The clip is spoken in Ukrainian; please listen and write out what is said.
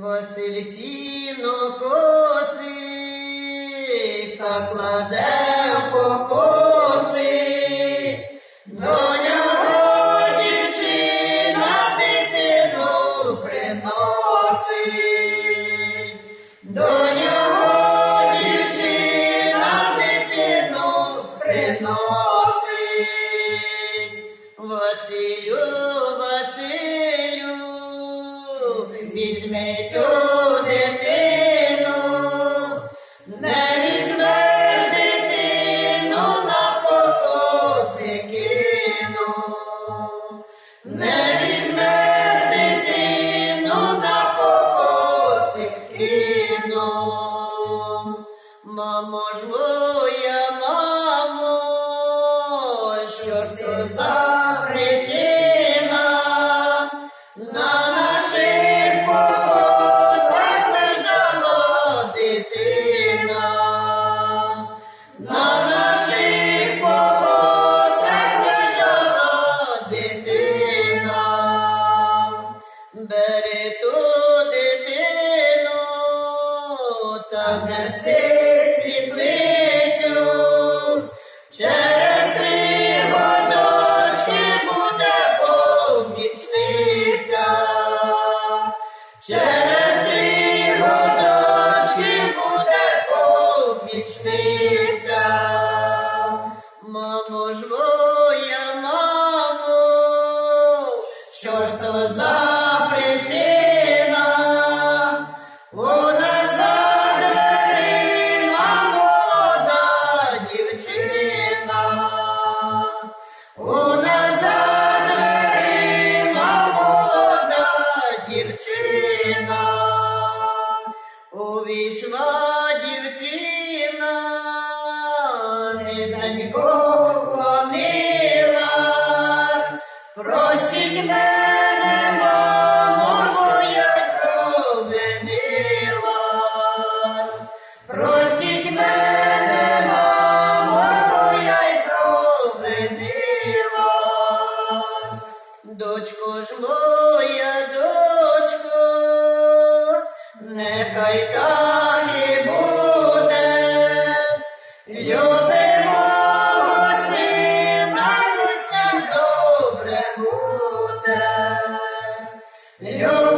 Василь сіно косить, та кладе візьми цю дитину, не візьмеш дитину на покоси кину. Не візьмеш дитину на покоси кину. Мамо ж моя, мамо, що ж то за та неси світлицю. Через три годочки буде помічниця. Через три годочки буде помічниця. Мамо ж моя, мамо, що ж то за просить мене, мамо, моя й провинилась. Дочко ж моя, дочко, нехай так No.